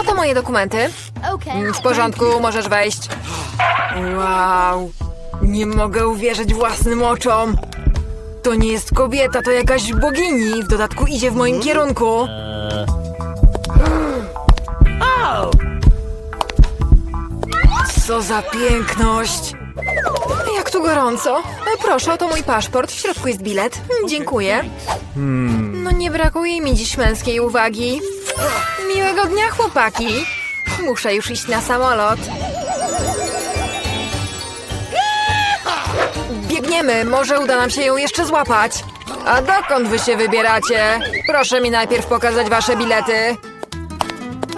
Oto moje dokumenty. Okay. W porządku, możesz wejść. Wow, nie mogę uwierzyć własnym oczom. To nie jest kobieta, to jakaś bogini. W dodatku idzie w moim kierunku. Co za piękność. Jak tu gorąco. E, Proszę, oto mój paszport. W środku jest bilet. Mm, Dziękuję. No nie brakuje mi dziś męskiej uwagi. Miłego dnia, chłopaki. Muszę już iść na samolot. Biegniemy, może uda nam się ją jeszcze złapać. A dokąd wy się wybieracie? Proszę mi najpierw pokazać wasze bilety.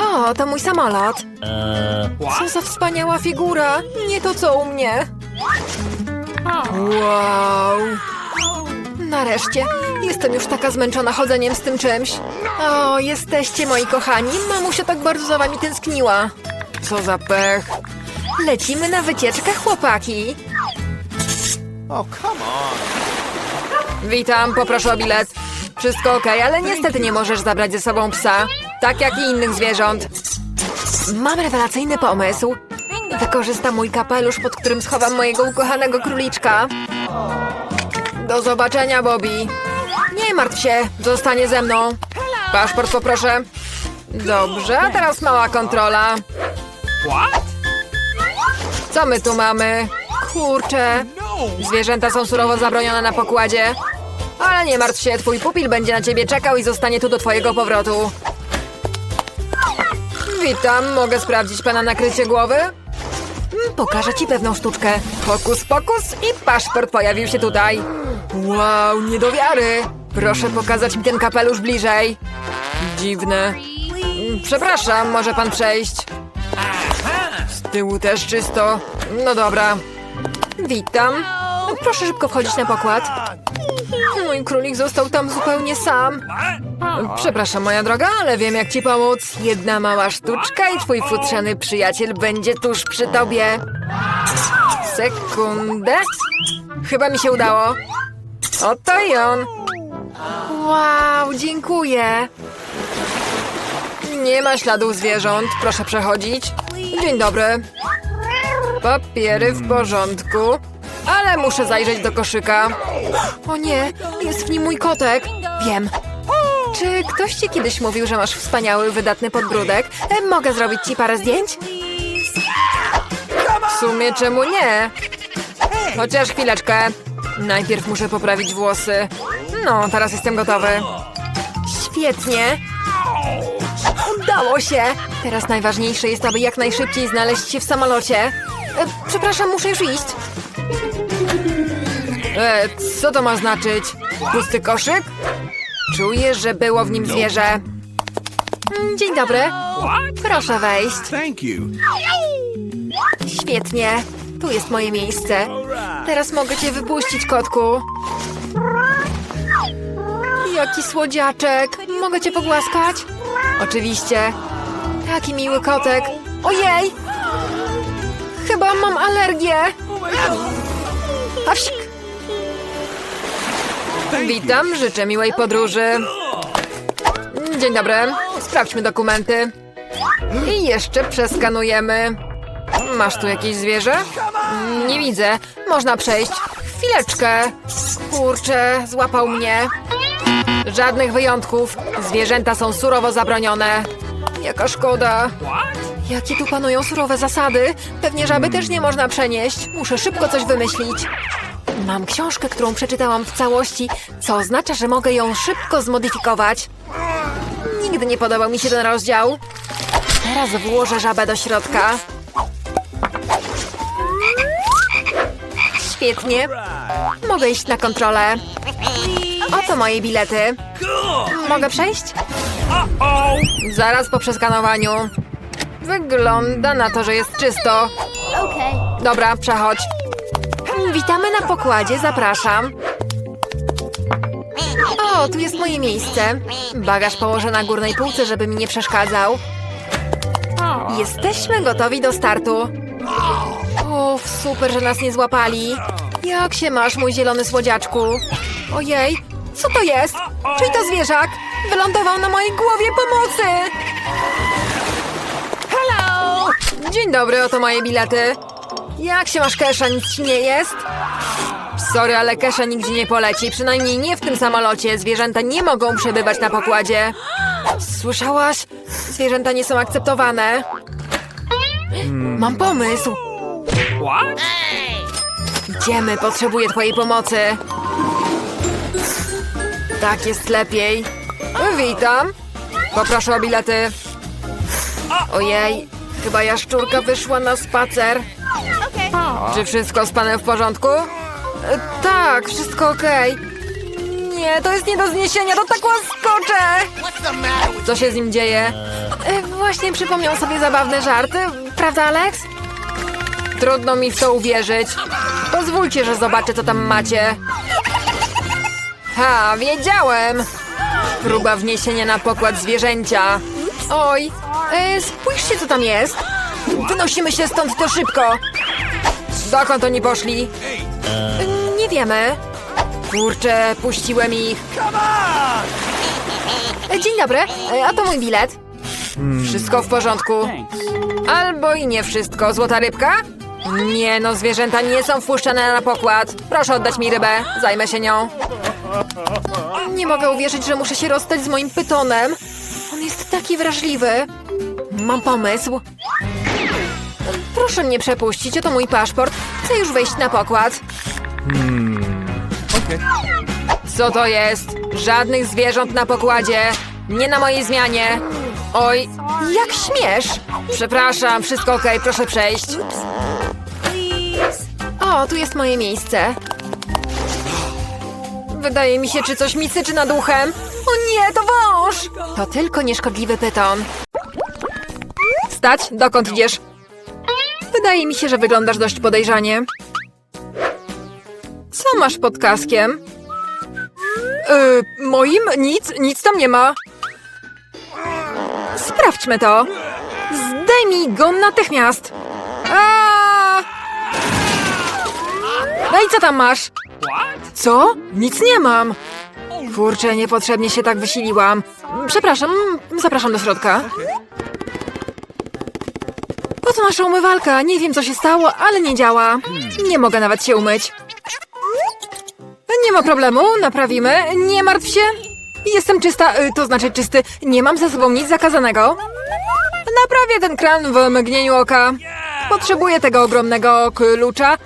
O, to mój samolot. Co za wspaniała figura. Nie to co u mnie. Wow. Nareszcie. Jestem już taka zmęczona chodzeniem z tym czymś. O, jesteście moi kochani. Mamusia tak bardzo za wami tęskniła. Co za pech. Lecimy na wycieczkę, chłopaki. Witam, poproszę o bilet. Wszystko ok, ale niestety nie możesz zabrać ze sobą psa. Tak jak i innych zwierząt. Mam rewelacyjny pomysł. Wykorzystam mój kapelusz, pod którym schowam mojego ukochanego króliczka. Do zobaczenia, Bobby. Nie martw się, zostanie ze mną. Paszport poproszę. Dobrze, a teraz mała kontrola. Co my tu mamy? Kurczę. Zwierzęta są surowo zabronione na pokładzie. Ale nie martw się, twój pupil będzie na ciebie czekał i zostanie tu do twojego powrotu. Witam, mogę sprawdzić pana nakrycie głowy? Mm, Pokażę ci pewną sztuczkę. Pokus, pokus i paszport pojawił się tutaj. Wow, nie do wiary. Proszę pokazać mi ten kapelusz bliżej. Dziwne. Mm, Przepraszam, może pan przejść. Z tyłu też czysto. No dobra. Witam. Proszę szybko wchodzić na pokład. Mój królik został tam zupełnie sam. Przepraszam, moja droga, ale wiem jak ci pomóc. Jedna mała sztuczka i twój futrzany przyjaciel będzie tuż przy tobie. Sekundę. Chyba mi się udało. Oto i on. Wow, dziękuję. Nie ma śladów zwierząt. Proszę przechodzić. Dzień dobry. Papiery w porządku. Ale muszę zajrzeć do koszyka. O nie, jest w nim mój kotek. Wiem. Czy ktoś ci kiedyś mówił, że masz wspaniały, wydatny podbródek? E, mogę zrobić ci parę zdjęć? W sumie czemu nie? Chociaż chwileczkę. Najpierw muszę poprawić włosy. No, teraz jestem gotowy. Świetnie. Udało się! Teraz najważniejsze jest, aby jak najszybciej znaleźć się w samolocie. E, przepraszam, muszę już iść. E, co to ma znaczyć? Pusty koszyk? Czuję, że było w nim zwierzę. Dzień dobry. Proszę wejść. Świetnie. Tu jest moje miejsce. Teraz mogę cię wypuścić, kotku. Jaki słodziaczek. Mogę cię pogłaskać? Oczywiście. Taki miły kotek. Ojej! Chyba mam alergię. Pawsik. Witam, życzę miłej podróży. Dzień dobry. Sprawdźmy dokumenty. I jeszcze przeskanujemy. Masz tu jakieś zwierzę? Nie widzę. Można przejść. Chwileczkę. Kurczę, złapał mnie. Żadnych wyjątków. Zwierzęta są surowo zabronione. Jaka szkoda. Jakie tu panują surowe zasady? Pewnie żaby też nie można przenieść. Muszę szybko coś wymyślić. Mam książkę, którą przeczytałam w całości, co oznacza, że mogę ją szybko zmodyfikować. Nigdy nie podobał mi się ten rozdział. Teraz włożę żabę do środka. Świetnie. Mogę iść na kontrolę. Oto moje bilety. Mogę przejść? Zaraz po przeskanowaniu. Wygląda na to, że jest czysto. Dobra, przechodź. Witamy na pokładzie, zapraszam. O, tu jest moje miejsce. Bagaż położę na górnej półce, żeby mi nie przeszkadzał. Jesteśmy gotowi do startu. Uff, super, że nas nie złapali. Jak się masz, mój zielony słodziaczku? Ojej, co to jest? Czyj to zwierzak? Wylądował na mojej głowie pomocy! dobry, oto moje bilety. Jak się masz, Kesha? Nic ci nie jest? Sorry, ale Kesha nigdzie nie poleci. Przynajmniej nie w tym samolocie. Zwierzęta nie mogą przebywać na pokładzie. Słyszałaś? Zwierzęta nie są akceptowane. Mam pomysł. Idziemy, potrzebuję twojej pomocy. Tak jest lepiej. Witam. Poproszę o bilety. Ojej, chyba jaszczurka wyszła na spacer. Czy wszystko z panem w porządku? Tak, wszystko okej. Nie, to jest nie do zniesienia, to tak łaskocze! Co się z nim dzieje? E, właśnie przypomniał sobie zabawne żarty, prawda, Alex? Trudno mi w to uwierzyć. Pozwólcie, że zobaczę, co tam macie. Ha, wiedziałem! Próba wniesienia na pokład zwierzęcia. Oj, e, spójrzcie, co tam jest. Wynosimy się stąd to szybko. Dokąd oni poszli? E, Nie wiemy. Kurczę, puściłem ich. E, Dzień dobry, e, a to mój bilet. Wszystko w porządku. Albo i nie wszystko. Złota rybka? Nie no, zwierzęta nie są wpuszczane na pokład. Proszę oddać mi rybę, zajmę się nią. Nie mogę uwierzyć, że muszę się rozstać z moim pytonem. On jest taki wrażliwy. Mam pomysł. Proszę mnie przepuścić, oto mój paszport. Chcę już wejść na pokład. Co to jest? Żadnych zwierząt na pokładzie. Nie na mojej zmianie. Oj, jak śmiesz? Przepraszam, wszystko okej, proszę przejść. O, tu jest moje miejsce. Wydaje mi się, czy coś mi syczy nad uchem. O nie, to wąż! To tylko nieszkodliwy pyton. Stać, dokąd idziesz? Wydaje mi się, że wyglądasz dość podejrzanie. Co masz pod kaskiem? Yy, moim? Nic, nic tam nie ma. Sprawdźmy to. Zdejmij go natychmiast. I co tam masz? Co? Nic nie mam. Kurczę, niepotrzebnie się tak wysiliłam. Przepraszam, zapraszam do środka. Oto nasza umywalka. Nie wiem, co się stało, ale nie działa. Nie mogę nawet się umyć. Nie ma problemu, naprawimy. Nie martw się. Jestem czysta, y, to znaczy czysty. Nie mam ze sobą nic zakazanego. Naprawię ten kran w mgnieniu oka. Potrzebuję tego ogromnego klucza.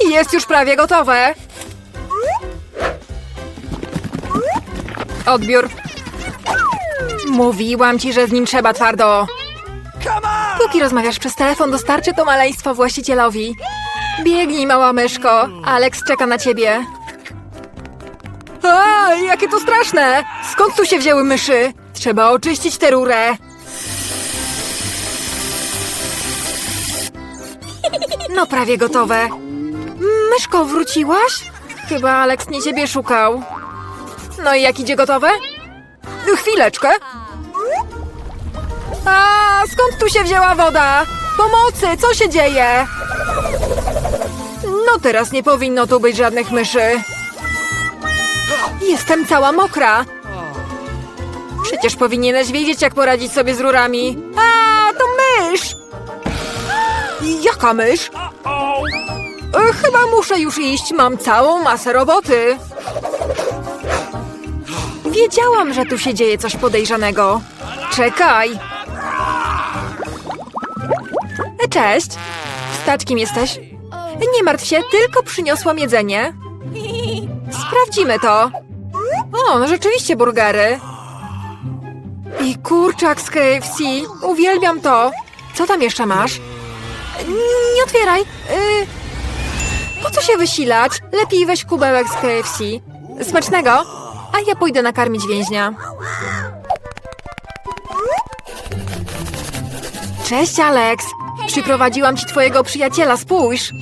Jest już prawie gotowe. Odbiór. Mówiłam ci, że z nim trzeba twardo. Póki rozmawiasz przez telefon, dostarczy to maleństwo właścicielowi. Biegnij, mała myszko. Alex czeka na ciebie. A, jakie to straszne! Skąd tu się wzięły myszy? Trzeba oczyścić tę rurę. No prawie gotowe. Myszko, wróciłaś? Chyba Alex nie ciebie szukał. No i jak idzie gotowe? Chwileczkę. A, skąd tu się wzięła woda? Pomocy, co się dzieje? No teraz nie powinno tu być żadnych myszy. Jestem cała mokra. Przecież powinieneś wiedzieć, jak poradzić sobie z rurami. A, to mysz! Jaka mysz? E, Chyba muszę już iść, mam całą masę roboty. Wiedziałam, że tu się dzieje coś podejrzanego. Czekaj. E, Cześć. Kim jesteś? Nie martw się, tylko przyniosłam jedzenie. Sprawdzimy to. O, no rzeczywiście burgery. I kurczak z KFC. Uwielbiam to. Co tam jeszcze masz? Nie otwieraj. Y... Po co się wysilać? Lepiej weź kubełek z KFC. Smacznego. A ja pójdę nakarmić więźnia. Cześć, Alex. Przyprowadziłam ci twojego przyjaciela, spójrz.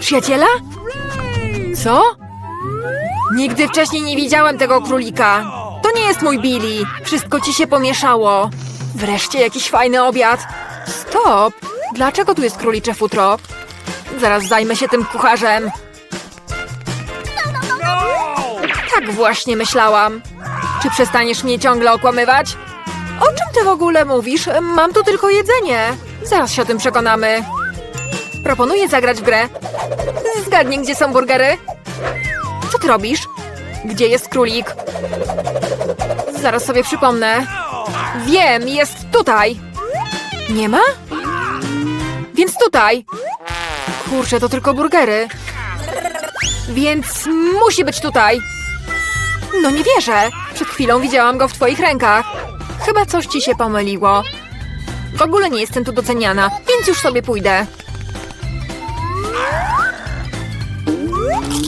Przyjaciela? Co? Nigdy wcześniej nie widziałem tego królika. To nie jest mój Billy. Wszystko ci się pomieszało. Wreszcie jakiś fajny obiad. Stop! Dlaczego tu jest królicze futro? Zaraz zajmę się tym kucharzem. Tak właśnie myślałam. Czy przestaniesz mnie ciągle okłamywać? O czym ty w ogóle mówisz? Mam tu tylko jedzenie. Zaraz się o tym przekonamy. Proponuję zagrać w grę. Zgadnij, gdzie są burgery. Co ty robisz? Gdzie jest królik? Zaraz sobie przypomnę. Wiem, jest tutaj. Nie ma? Więc tutaj. Kurczę, to tylko burgery. Więc musi być tutaj. No nie wierzę. Przed chwilą widziałam go w twoich rękach. Chyba coś ci się pomyliło. W ogóle nie jestem tu doceniana, więc już sobie pójdę.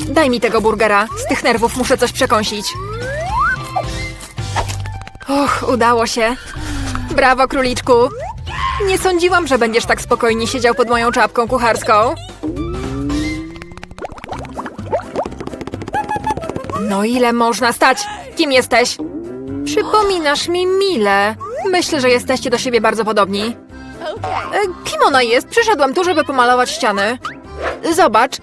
Daj mi tego burgera. Z tych nerwów muszę coś przekąsić. Och, udało się. Brawo, króliczku. Nie sądziłam, że będziesz tak spokojnie siedział pod moją czapką kucharską. No ile można stać? Kim jesteś? Przypominasz mi Milę. Myślę, że jesteście do siebie bardzo podobni. E, Kim ona jest? Przyszedłem tu, żeby pomalować ściany. Zobacz.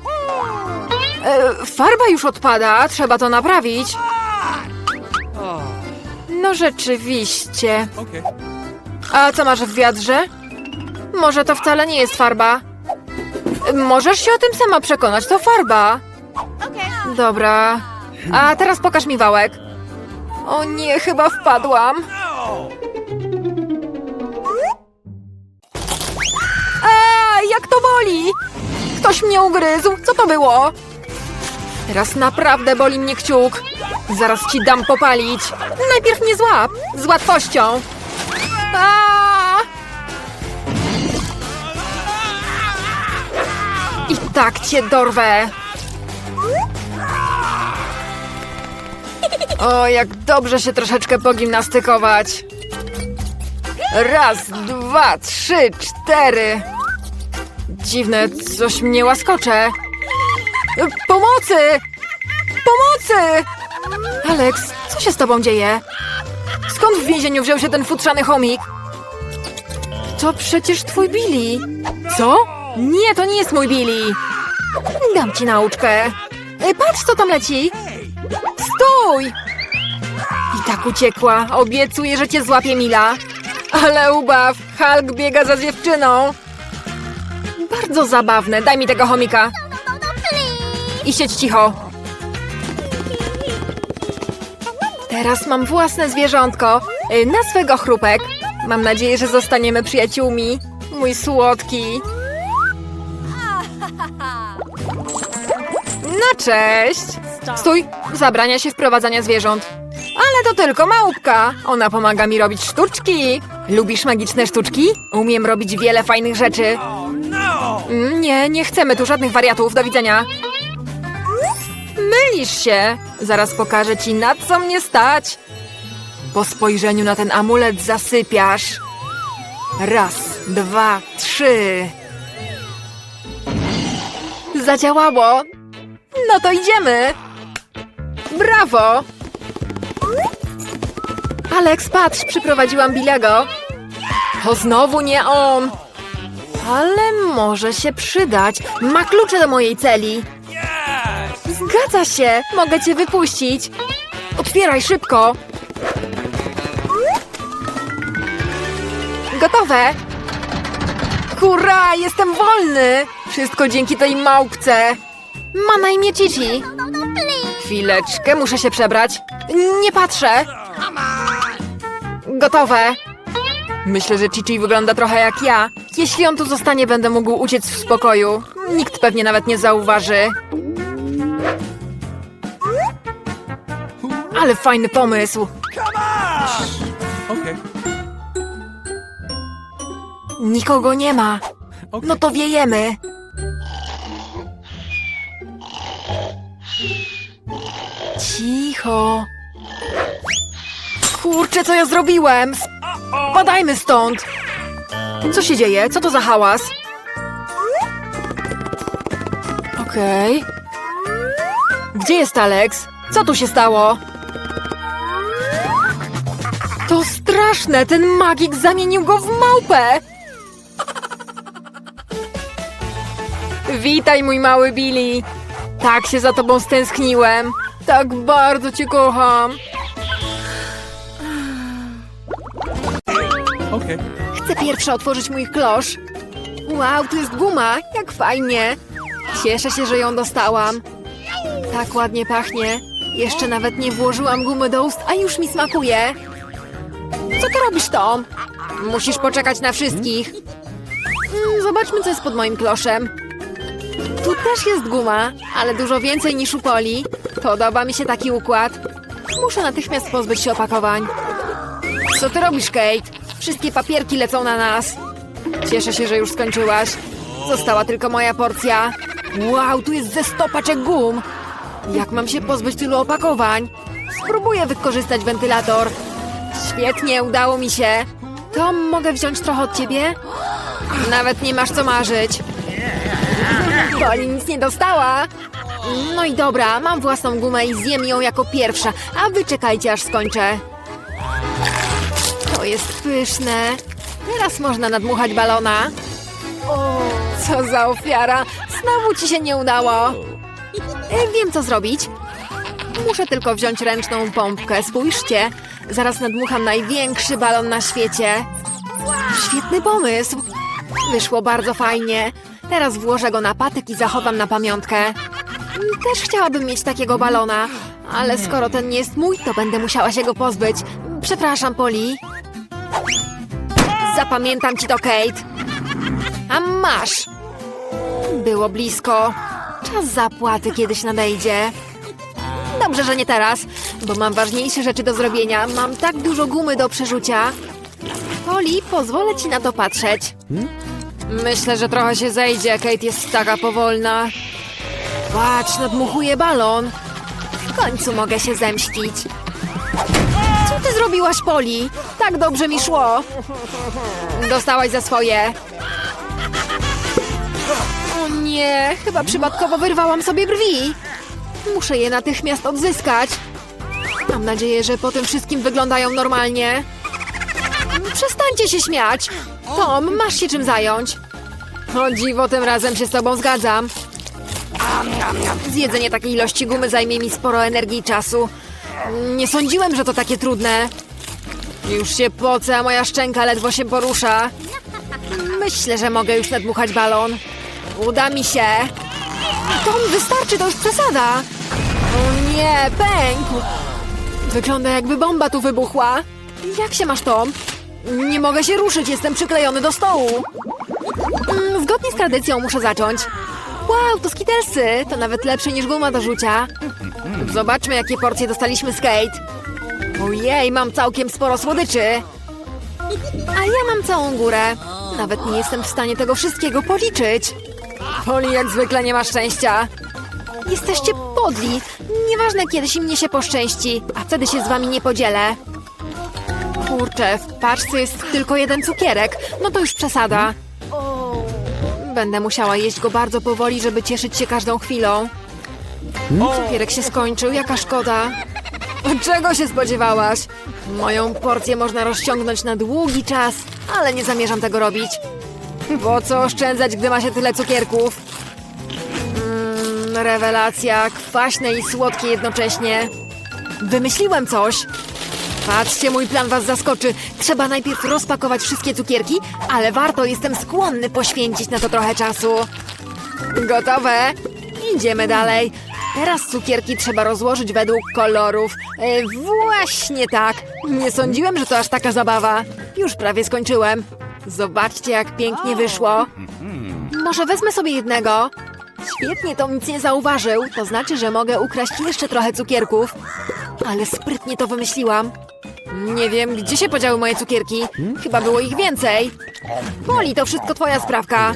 E, Farba już odpada, trzeba to naprawić. No rzeczywiście. A co masz w wiadrze? Może to wcale nie jest farba. Możesz się o tym sama przekonać, to farba. Dobra. A teraz pokaż mi wałek. O nie, chyba wpadłam. A, jak to boli! Ktoś mnie ugryzł. Co to było? Teraz naprawdę boli mnie kciuk. Zaraz ci dam popalić. Najpierw mnie złap. Z łatwością. A! I tak cię dorwę. O, jak dobrze się troszeczkę pogimnastykować. Raz, dwa, trzy, cztery. Dziwne, coś mnie łaskocze. Pomocy! Pomocy! Alex, co się z tobą dzieje? Skąd w więzieniu wziął się ten futrzany chomik? To przecież twój Billy. Co? Nie, to nie jest mój Billy. Dam ci nauczkę. Ej, patrz, co tam leci. Stój! Tak uciekła. Obiecuję, że cię złapie Mila. Ale ubaw, Hulk biega za dziewczyną. Bardzo zabawne. Daj mi tego chomika. I siedź cicho. Teraz mam własne zwierzątko. Y, Nazwę go Chrupek. Mam nadzieję, że zostaniemy przyjaciółmi. Mój słodki. No cześć. Stój, zabrania się wprowadzania zwierząt. Ale to tylko małpka. Ona pomaga mi robić sztuczki. Lubisz magiczne sztuczki? Umiem robić wiele fajnych rzeczy. Mm, Nie, nie chcemy tu żadnych wariatów. Do widzenia. Mylisz się. Zaraz pokażę ci, na co mnie stać. Po spojrzeniu na ten amulet zasypiasz. Raz, dwa, trzy. Zadziałało. No to idziemy. Brawo. Alex, patrz, przyprowadziłam Bilego. To znowu nie on. Ale może się przydać. Ma klucze do mojej celi. Zgadza się! Mogę cię wypuścić! Otwieraj szybko! Gotowe! Hurra! Jestem wolny! Wszystko dzięki tej małpce! Ma na imię Cici! Chwileczkę, muszę się przebrać. Nie patrzę! Gotowe! Myślę, że Cici wygląda trochę jak ja. Jeśli on tu zostanie, będę mógł uciec w spokoju. Nikt pewnie nawet nie zauważy. Ale fajny pomysł. Okay. Nikogo nie ma. No to wiejemy. Cicho. Kurczę, co ja zrobiłem? Spadajmy stąd. Co się dzieje? Co to za hałas? Okej. Gdzie jest Alex? Co tu się stało? To straszne! Ten magik zamienił go w małpę! Witaj, mój mały Billy! Tak się za tobą stęskniłem! Tak bardzo cię kocham! Chcę pierwsza otworzyć mój klosz. Wow, tu jest guma, jak fajnie. Cieszę się, że ją dostałam. Tak ładnie pachnie. Jeszcze nawet nie włożyłam gumy do ust, a już mi smakuje. Co ty robisz, Tom? Musisz poczekać na wszystkich. Mm, Zobaczmy, co jest pod moim kloszem. Tu też jest guma, ale dużo więcej niż u Poli. Podoba mi się taki układ. Muszę natychmiast pozbyć się opakowań. Co ty robisz, Kate? Wszystkie papierki lecą na nas. Cieszę się, że już skończyłaś. Została tylko moja porcja. Wow, tu jest ze sto paczek gum. Jak mam się pozbyć tylu opakowań? Spróbuję wykorzystać wentylator. Świetnie, udało mi się. Tom, mogę wziąć trochę od ciebie? Nawet nie masz co marzyć. Poli nic nie dostała. No i dobra, mam własną gumę i zjem ją jako pierwsza, a wy czekajcie aż skończę. To jest pyszne. Teraz można nadmuchać balona. Co za ofiara! Znowu ci się nie udało. E, Wiem, co zrobić. Muszę tylko wziąć ręczną pompkę. Spójrzcie. Zaraz nadmucham największy balon na świecie. Świetny pomysł. Wyszło bardzo fajnie. Teraz włożę go na patyk i zachowam na pamiątkę. Też chciałabym mieć takiego balona, ale skoro ten nie jest mój, to będę musiała się go pozbyć. Przepraszam, Poli. Zapamiętam ci to, Kate. A masz! Było blisko. Czas zapłaty kiedyś nadejdzie. Dobrze, że nie teraz, bo mam ważniejsze rzeczy do zrobienia. Mam tak dużo gumy do przerzucia. Poli, pozwolę ci na to patrzeć. Myślę, że trochę się zejdzie. Kate jest taka powolna. Patrz, nadmuchuje balon. W końcu mogę się zemścić. Ty zrobiłaś, Poli? Tak dobrze mi szło. Dostałaś za swoje. O nie, chyba przypadkowo wyrwałam sobie brwi. Muszę je natychmiast odzyskać. Mam nadzieję, że po tym wszystkim wyglądają normalnie. Przestańcie się śmiać. Tom, masz się czym zająć. O dziwo, tym razem się z tobą zgadzam. Zjedzenie takiej ilości gumy zajmie mi sporo energii i czasu. Nie sądziłem, że to takie trudne. Już się pocę, a moja szczęka ledwo się porusza. Myślę, że mogę już nadmuchać balon. Uda mi się. Tom, wystarczy, to już przesada. O nie, pękł. Wygląda jakby bomba tu wybuchła. Jak się masz, Tom? Nie mogę się ruszyć, jestem przyklejony do stołu. Mm, Zgodnie z tradycją muszę zacząć. Wow, to skitelsy! To nawet lepsze niż guma do rzucia. Zobaczmy, jakie porcje dostaliśmy z Kate. Ojej, mam całkiem sporo słodyczy. A ja mam całą górę. Nawet nie jestem w stanie tego wszystkiego policzyć. Poli jak zwykle nie ma szczęścia. Jesteście podli. Nieważne, kiedyś mnie się poszczęści, a wtedy się z wami nie podzielę. Kurczę, w paczce jest tylko jeden cukierek. No to już przesada. Będę musiała jeść go bardzo powoli, żeby cieszyć się każdą chwilą. Cukierek się skończył, jaka szkoda. Czego się spodziewałaś? Moją porcję można rozciągnąć na długi czas, ale nie zamierzam tego robić. Po co oszczędzać, gdy ma się tyle cukierków? Mmm, rewelacja, kwaśne i słodkie jednocześnie. Wymyśliłem coś. Patrzcie, mój plan was zaskoczy. Trzeba najpierw rozpakować wszystkie cukierki, ale warto, jestem skłonny poświęcić na to trochę czasu. Gotowe? Idziemy dalej. Teraz cukierki trzeba rozłożyć według kolorów. E, właśnie tak. Nie sądziłem, że to aż taka zabawa. Już prawie skończyłem. Zobaczcie, jak pięknie wyszło. Może wezmę sobie jednego? Świetnie, to nic nie zauważył. To znaczy, że mogę ukraść jeszcze trochę cukierków. Ale sprytnie to wymyśliłam. Nie wiem, gdzie się podziały moje cukierki. Chyba było ich więcej. Poli, to wszystko twoja sprawka.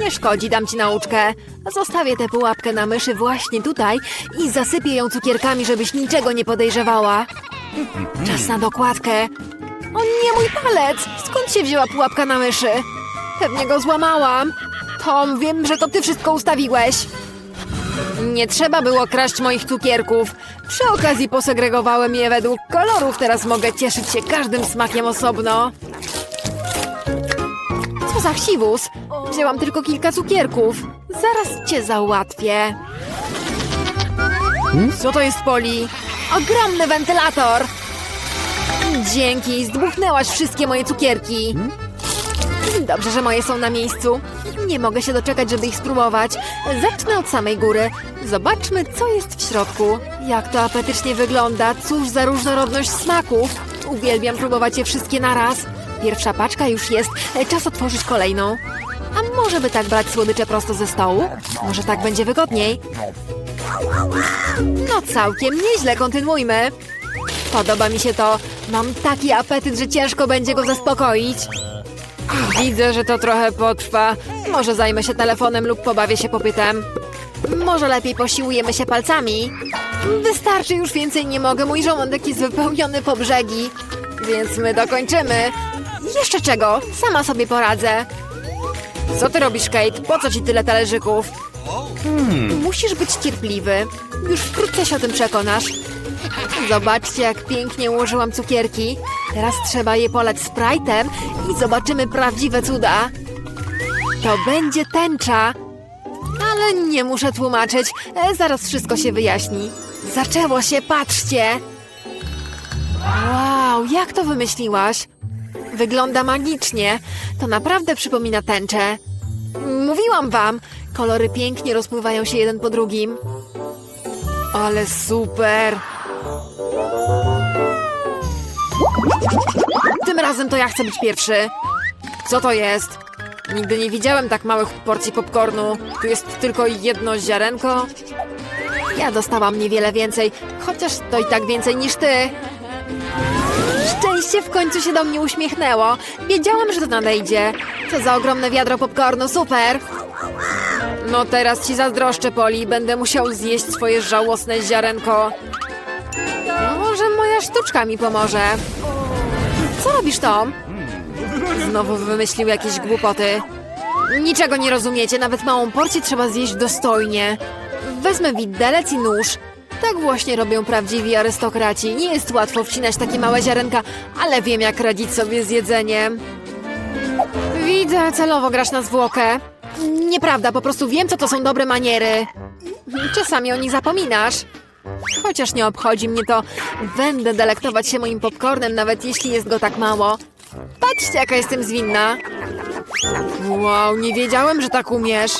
Nie szkodzi, dam ci nauczkę. Zostawię tę pułapkę na myszy właśnie tutaj i zasypię ją cukierkami, żebyś niczego nie podejrzewała. Czas na dokładkę. O nie, mój palec! Skąd się wzięła pułapka na myszy? Pewnie go złamałam. Tom, wiem, że to ty wszystko ustawiłeś. Nie trzeba było kraść moich cukierków. Przy okazji posegregowałem je według kolorów. Teraz mogę cieszyć się każdym smakiem osobno. Co za chciwus? Wzięłam tylko kilka cukierków. Zaraz cię załatwię. Co to jest, Poli? Ogromny wentylator! Dzięki, zdmuchnęłaś wszystkie moje cukierki. Dobrze, że moje są na miejscu. Nie mogę się doczekać, żeby ich spróbować. Zacznę od samej góry. Zobaczmy, co jest w środku. Jak to apetycznie wygląda. Cóż za różnorodność smaków. Uwielbiam próbować je wszystkie naraz. Pierwsza paczka już jest. Czas otworzyć kolejną. A może by tak brać słodycze prosto ze stołu? Może tak będzie wygodniej? No całkiem nieźle, kontynuujmy. Podoba mi się to. Mam taki apetyt, że ciężko będzie go zaspokoić. Widzę, że to trochę potrwa. Może zajmę się telefonem lub pobawię się popytem. Może lepiej posiłujemy się palcami. Wystarczy, już więcej nie mogę. Mój żołądek jest wypełniony po brzegi. Więc my dokończymy. Jeszcze czego? Sama sobie poradzę. Co ty robisz, Kate? Po co ci tyle talerzyków? Musisz być cierpliwy. Już wkrótce się o tym przekonasz. Zobaczcie, jak pięknie ułożyłam cukierki. Teraz trzeba je polać Sprite'em i zobaczymy prawdziwe cuda. To będzie tęcza. Ale nie muszę tłumaczyć. E, zaraz wszystko się wyjaśni. Zaczęło się, patrzcie! Wow, jak to wymyśliłaś? Wygląda magicznie. To naprawdę przypomina tęczę. Mówiłam wam, kolory pięknie rozpływają się jeden po drugim. Ale super! Tym razem to ja chcę być pierwszy. Co to jest? Nigdy nie widziałem tak małych porcji popcornu. Tu jest tylko jedno ziarenko. Ja dostałam niewiele więcej, chociaż to i tak więcej niż ty. Szczęście w końcu się do mnie uśmiechnęło. Wiedziałam, że to nadejdzie. Co za ogromne wiadro popcornu, super! No teraz ci zazdroszczę, Poli. Będę musiał zjeść swoje żałosne ziarenko. Może moja sztuczka mi pomoże. Co robisz, Tom? Znowu wymyślił jakieś głupoty. Niczego nie rozumiecie, nawet małą porcję trzeba zjeść dostojnie. Wezmę widelec i nóż. Tak właśnie robią prawdziwi arystokraci. Nie jest łatwo wcinać takie małe ziarenka, ale wiem jak radzić sobie z jedzeniem. Widzę, celowo grasz na zwłokę. Nieprawda, po prostu wiem, co to są dobre maniery. Czasami o nich zapominasz. Chociaż nie obchodzi mnie to, będę delektować się moim popcornem, nawet jeśli jest go tak mało. Patrzcie, jaka jestem zwinna. Wow, nie wiedziałem, że tak umiesz.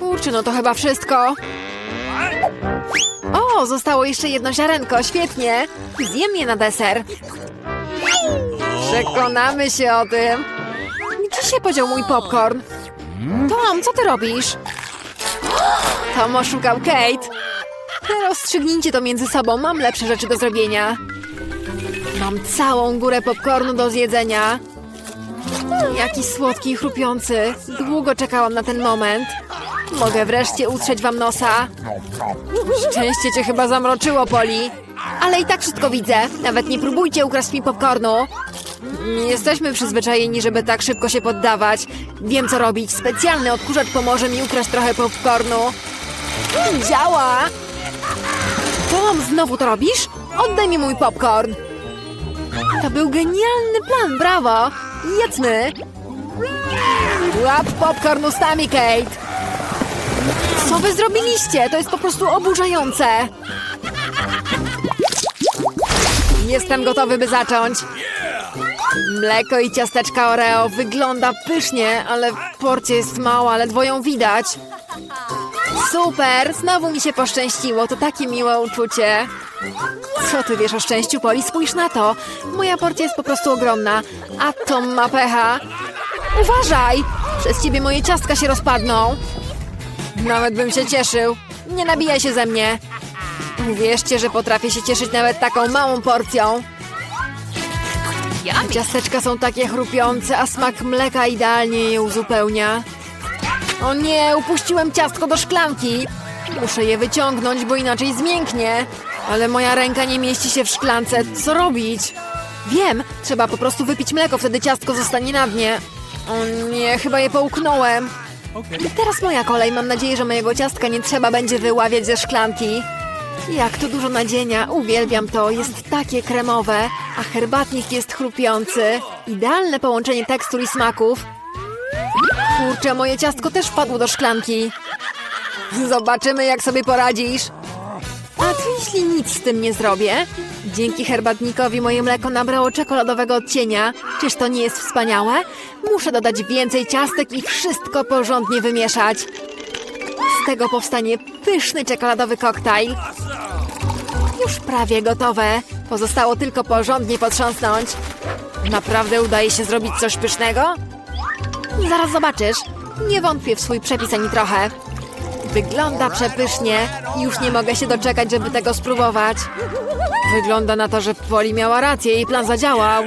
Kurczę, no to chyba wszystko. O, zostało jeszcze jedno ziarenko, świetnie. Zjem je na deser. Przekonamy się o tym. Gdzie się podział mój popcorn? Tom, co ty robisz? Tom oszukał Kate. Rozstrzygnijcie to między sobą, mam lepsze rzeczy do zrobienia. Mam całą górę popcornu do zjedzenia. Jaki słodki i chrupiący. Długo czekałam na ten moment. Mogę wreszcie utrzeć wam nosa. Szczęście cię chyba zamroczyło, Poli. Ale i tak wszystko widzę. Nawet nie próbujcie ukraść mi popcornu. Jesteśmy przyzwyczajeni, żeby tak szybko się poddawać. Wiem, co robić. Specjalny odkurzacz pomoże mi ukraść trochę popcornu. Działa! Tom, znowu to robisz? Oddaj mi mój popcorn. To był genialny plan, brawo! Jedzmy! Łap popcorn ustami, Kate! Co wy zrobiliście? To jest po prostu oburzające! Jestem gotowy, by zacząć. Mleko i ciasteczka Oreo wygląda pysznie, ale porcja jest mała, ledwo ją widać. Super, znowu mi się poszczęściło, to takie miłe uczucie. Co ty wiesz o szczęściu, Poli? Spójrz na to. Moja porcja jest po prostu ogromna, a Tom ma pecha. Uważaj! Przez ciebie moje ciastka się rozpadną. Nawet bym się cieszył. Nie nabijaj się ze mnie. Uwierzcie, że potrafię się cieszyć nawet taką małą porcją. Ciasteczka są takie chrupiące, a smak mleka idealnie je uzupełnia. O nie, upuściłem ciastko do szklanki. Muszę je wyciągnąć, bo inaczej zmięknie. Ale moja ręka nie mieści się w szklance. Co robić? Wiem, trzeba po prostu wypić mleko, wtedy ciastko zostanie na dnie. O nie, chyba je połknąłem. I teraz moja kolej. Mam nadzieję, że mojego ciastka nie trzeba będzie wyławiać ze szklanki. Jak to dużo nadzienia. Uwielbiam to. Jest takie kremowe, a herbatnik jest chrupiący. Idealne połączenie tekstur i smaków. Kurczę, moje ciastko też wpadło do szklanki. Zobaczymy, jak sobie poradzisz. A co jeśli nic z tym nie zrobię? Dzięki herbatnikowi moje mleko nabrało czekoladowego odcienia. Czyż to nie jest wspaniałe? Muszę dodać więcej ciastek i wszystko porządnie wymieszać. Z tego powstanie pyszny czekoladowy koktajl. Już prawie gotowe. Pozostało tylko porządnie potrząsnąć. Naprawdę udaje się zrobić coś pysznego? Zaraz zobaczysz. Nie wątpię w swój przepis ani trochę. Wygląda przepysznie. Już nie mogę się doczekać, żeby tego spróbować. Wygląda na to, że Poli miała rację i plan zadziałał.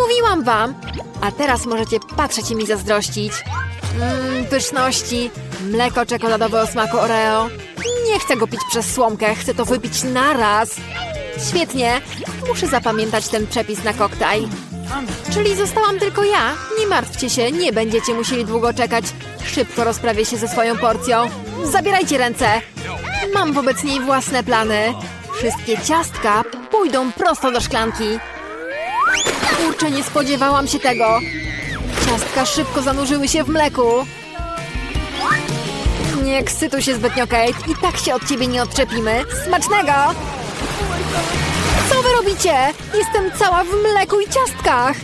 Mówiłam wam. A teraz możecie patrzeć i mi zazdrościć. Mmm, pyszności. Mleko czekoladowe o smaku Oreo. Nie chcę go pić przez słomkę, chcę to wypić naraz. Świetnie. Muszę zapamiętać ten przepis na koktajl. Czyli zostałam tylko ja? Nie martwcie się, nie będziecie musieli długo czekać. Szybko rozprawię się ze swoją porcją. Zabierajcie ręce. Mam wobec niej własne plany. Wszystkie ciastka pójdą prosto do szklanki. Kurczę, nie spodziewałam się tego. Ciastka szybko zanurzyły się w mleku. Nie ekscytuj się zbytnio, Kate. I tak się od ciebie nie odczepimy. Smacznego! Co wy robicie? Jestem cała w mleku i ciastkach.